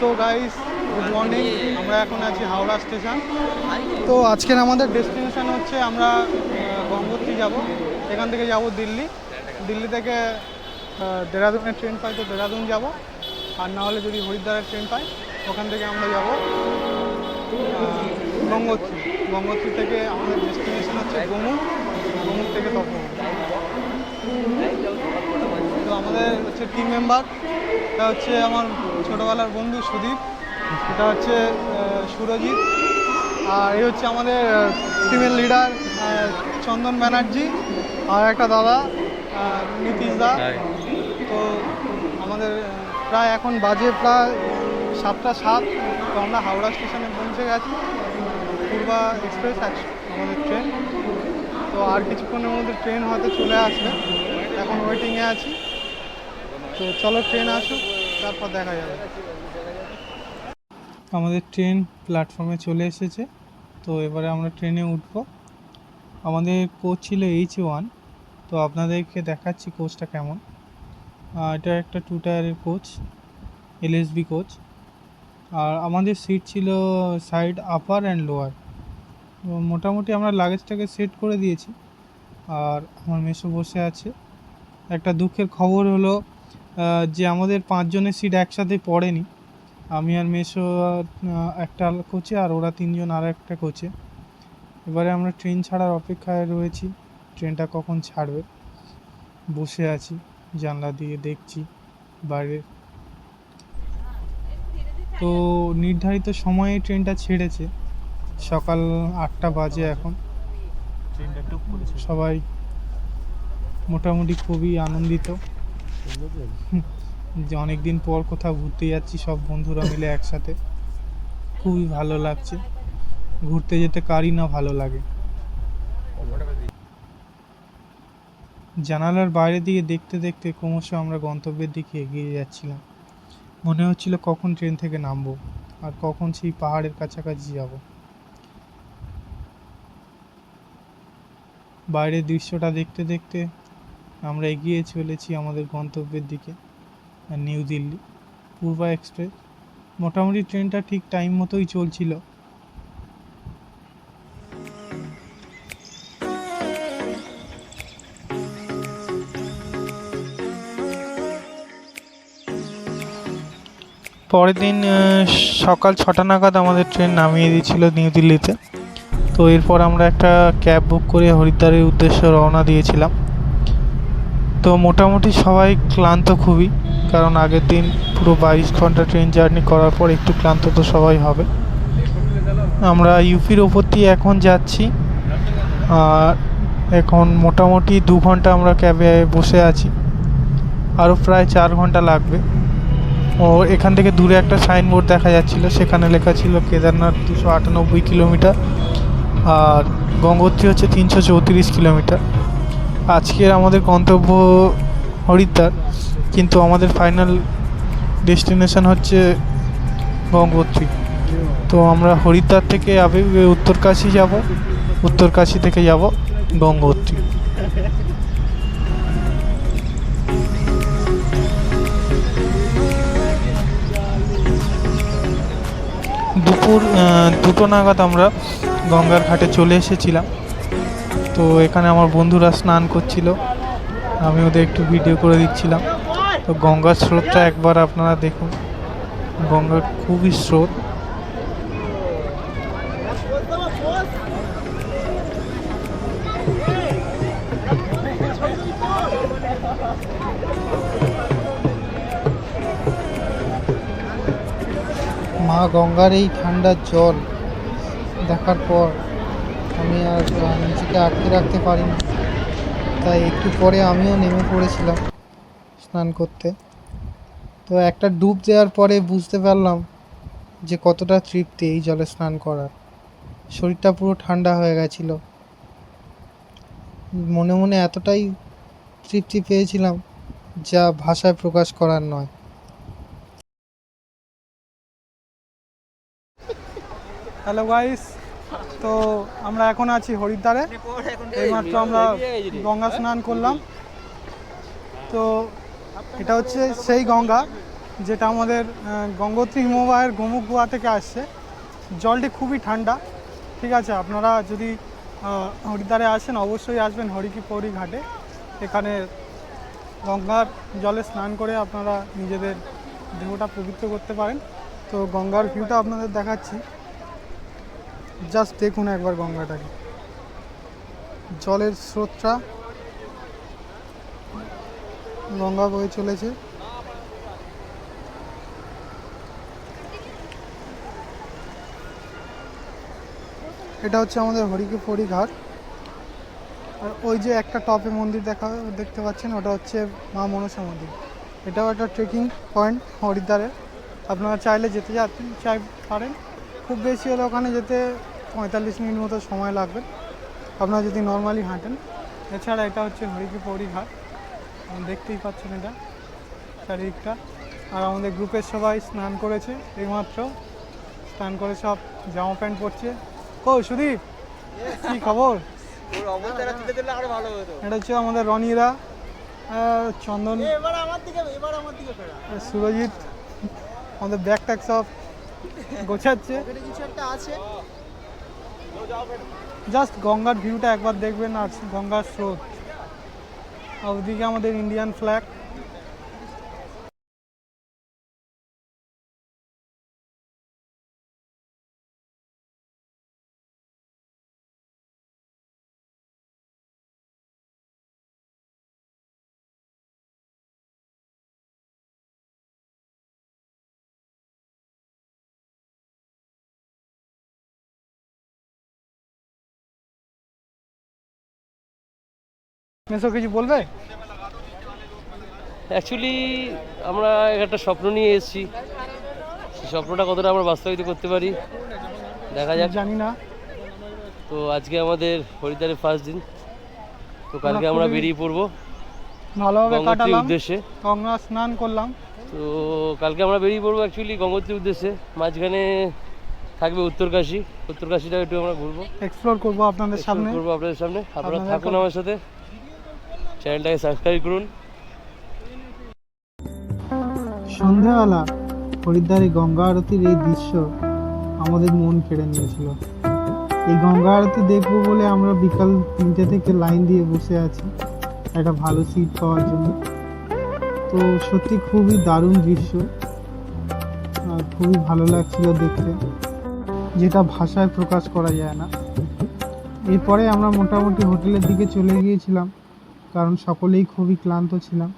So guys good morning আমরা এখন আছি হাওড়া স্টেশন। তো আজকের আমাদের ডেস্টিনেশন হচ্ছে আমরা গঙ্গোত্রী যাব। এখান থেকে যাব দিল্লি। দিল্লি থেকে দেরাদুনের ট্রেন পাই, তো দেরাদুন যাব। আর না হলে যদি হরিদ্বারের ট্রেন পাই, ওখান থেকে আমরা যাব গঙ্গোত্রী। গঙ্গোত্রী থেকে আমাদের ডেস্টিনেশন হচ্ছে গোমুখ। গোমুখ থেকে তপন তো আমাদের হচ্ছে টিম মেম্বার এটা হচ্ছে আমার ছোটোবেলার বন্ধু সুদীপ এটা হচ্ছে সুরজিৎ আর এই হচ্ছে আমাদের টিমের লিডার চন্দন ব্যানার্জি আর একটা দাদা নীতিশ দা। তো আমাদের প্রায় এখন বাজে প্রায় সাতটা সাত তো আমরা হাওড়া স্টেশনে পৌঁছে গেছি পূর্বা এক্সপ্রেস আছে আমাদের ট্রেন তো আর কিছুক্ষণের মধ্যে ট্রেন হয়তো চলে আসবে এখন ওয়েটিংয়ে আছি। তো চলো ট্রেন আসুক, তারপর দেখা যাবে। আমাদের ট্রেন প্ল্যাটফর্মে চলে এসেছে, তো এবারে আমরা ট্রেনে উঠব। আমাদের কোচ ছিল এইচ ওয়ান তো আপনাদেরকে দেখাচ্ছি কোচটা কেমন। এটা একটা টু টায়ারের কোচ এলএসবি কোচ আর আমাদের সিট ছিল সাইড আপার অ্যান্ড লোয়ার মোটামুটি আমরা লাগেজটাকে সেট করে দিয়েছি। আর আমার মেসো বসে আছে। একটা দুঃখের খবর হলো যে আমাদের পাঁচজনের সিট একসাথে পড়েনি। আমি আর মেসো একটা কোচে আর ওরা তিনজন আর একটা কোচে এবারে আমরা ট্রেন ছাড়ার অপেক্ষায় রয়েছি। ট্রেনটা কখন ছাড়বে? বসে আছি জানলা দিয়ে দেখছি বাইরে। তো নির্ধারিত সময়ে ট্রেনটা ছেড়েছে। সকাল আটটা বাজে এখন। সবাই মোটামুটি খুবই আনন্দিত। যে অনেকদিন পর কোথাও ঘুরতে যাচ্ছি, সব বন্ধুরা মিলে একসাথে। খুবই ভালো লাগছে। ঘুরতে যেতে কারই না ভালো লাগে। জানালার বাইরে দিয়ে দেখতে দেখতে ক্রমশ আমরা গন্তব্যের দিকে এগিয়ে যাচ্ছিলাম। মনে হচ্ছিল কখন ট্রেন থেকে নামবো আর কখন সেই পাহাড়ের কাছাকাছি যাব। বাইরের দৃশ্যটা দেখতে দেখতে আমরা এগিয়ে চলেছি আমাদের গন্তব্যের দিকে, নিউ দিল্লি, পূর্বা এক্সপ্রেস। মোটামুটি ট্রেনটা ঠিক টাইম মতোই চলছিল। পরের দিন সকাল ছটা নাগাদ আমাদের ট্রেন নামিয়ে দিয়েছিল নিউ দিল্লিতে। তো এরপর আমরা একটা ক্যাব বুক করে হরিদ্বারের উদ্দেশ্যে রওনা দিয়েছিলাম। তো মোটামুটি সবাই ক্লান্ত খুবই। কারণ আগের দিন পুরো বাইশ ঘণ্টা ট্রেন জার্নি করার পর একটু ক্লান্ত তো সবাই হবে। আমরা ইউপির ওপর দিয়ে এখন যাচ্ছি। আর এখন মোটামুটি দু ঘণ্টা আমরা ক্যাবে বসে আছি। আরও প্রায় চার ঘণ্টা লাগবে। ও এখান থেকে দূরে একটা সাইনবোর্ড দেখা যাচ্ছিল। সেখানে লেখা ছিল কেদারনাথ দুশো আটানব্বই কিলোমিটার আর গঙ্গোত্রী হচ্ছে তিনশো চৌত্রিশ কিলোমিটার। আজকের আমাদের গন্তব্য হরিদ্বার, কিন্তু আমাদের ফাইনাল ডেস্টিনেশন হচ্ছে গঙ্গোত্রী। তো আমরা হরিদ্বার থেকে আবে, উত্তরকাশী যাব, উত্তরকাশী থেকে যাব গঙ্গোত্রী। দুপুর দুটো নাগাদ আমরা গঙ্গার ঘাটে চলে এসেছিলাম। তো এখানে আমার বন্ধুরা স্নান করছিল। আমি ওদের একটু ভিডিও করে দিচ্ছিলাম। তো গঙ্গার স্রোতটা একবার আপনারা দেখুন। গঙ্গার খুবই স্রোত। মা গঙ্গার এই ঠান্ডা জল দেখার পর আমি আর নিজেকে আটকে রাখতে পারিনি। তাই একটু পরে আমিও নেমে পড়েছিলাম স্নান করতে। তো একটা ডুব দেওয়ার পরে বুঝতে পারলাম যে কতটা তৃপ্তি এই জলে স্নান করার। শরীরটা পুরো ঠান্ডা হয়ে গেছিল। মনে মনে এতটাই তৃপ্তি পেয়েছিলাম যা ভাষায় প্রকাশ করার নয়। হ্যালো গাইস তো আমরা এখন আছি হরিদ্বারে। এইমাত্র আমরা গঙ্গা স্নান করলাম। তো এটা হচ্ছে সেই গঙ্গা, যেটা আমাদের গঙ্গোত্রী হিমবাহের গোমুখ গুহা থেকে আসছে। জলটি খুবই ঠান্ডা। ঠিক আছে, আপনারা যদি হরিদ্বারে আসেন, অবশ্যই আসবেন হরিকি পৌরি ঘাটে। এখানে গঙ্গার জলে স্নান করে আপনারা নিজেদের দেহটা পবিত্র করতে পারেন। তো গঙ্গার ভিউটা আপনাদের দেখাচ্ছি। জাস্ট দেখুন একবার গঙ্গাটাকে। জলের স্রোতটা গঙ্গা বয়ে চলেছে। এটা হচ্ছে আমাদের হরিকে পরি ঘাট। আর ওই যে একটা টপে মন্দির দেখা, দেখতে পাচ্ছেন, ওটা হচ্ছে মা মনসা মন্দির। এটাও একটা ট্রেকিং পয়েন্ট হরিদ্বারের আপনারা চাইলে যেতে যাতে চাই পারেন। খুব বেশি হলে ওখানে যেতে পঁয়তাল্লিশ মিনিট মতো সময় লাগবে। আপনারা যদি নর্মালি হাঁটেন। এছাড়া এটা হচ্ছে হরিকি পৌরি ঘাট দেখতেই পাচ্ছেন এটা চারিদিকটা। আর আমাদের গ্রুপের সবাই স্নান করেছে এইমাত্র। স্নান করে সব জামা প্যান্ট পরছে। ও সুদীপ কি খবর? এটা হচ্ছে আমাদের রনিরা চন্দন সুরজিৎ আমাদের ব্যাগ ট্যাগ সব গোছাচ্ছে। আছে। জাস্ট গঙ্গার ভিউটা একবার দেখবেন আর গঙ্গার স্রোত। ওদিকে আমাদের ইন্ডিয়ান ফ্ল্যাগ মেসো কিছু বলবে? অ্যাকচুয়ালি আমরা একটা স্বপ্ন নিয়ে এসেছি। সেই স্বপ্নটা কতটা আমরা বাস্তবায়িত করতে পারি দেখা যাক। জানি না। তো আজকে আমাদের হরিদ্বারের ফার্স্ট দিন। তো কালকে আমরা বেরিয়ে পড়ব। ভালোভাবে কাটালাম। উদ্দেশ্যে। গঙ্গা স্নান করলাম। তো কালকে আমরা বেরিয়ে পড়ব অ্যাকচুয়ালি গঙ্গোত্রীর উদ্দেশ্যে। মাঝখানে থাকবে উত্তরকাশী। উত্তরকাশীটা একটু আমরা ঘুরবো। এক্সপ্লোর করব আপনাদের সামনে। করব আপনাদের সামনে। আপনারা থাকুন আমার সাথে। চ্যানেলটাকে সাবস্ক্রাইব করুন। সন্ধ্যাবেলা হরিদ্বারে গঙ্গা আরতির এই দৃশ্য আমাদের মন কেড়ে নিয়েছিল। এই গঙ্গা আরতি দেখব বলে আমরা বিকাল তিনটে থেকে লাইন দিয়ে বসে আছি, একটা ভালো সিট পাওয়ার জন্য। তো সত্যি খুবই দারুণ দৃশ্য, আর খুবই ভালো লাগছিল দেখতে, যেটা ভাষায় প্রকাশ করা যায় না। এরপরে আমরা মোটামুটি হোটেলের দিকে চলে গিয়েছিলাম। কারণ সকলেই খুবই ক্লান্ত ছিলাম।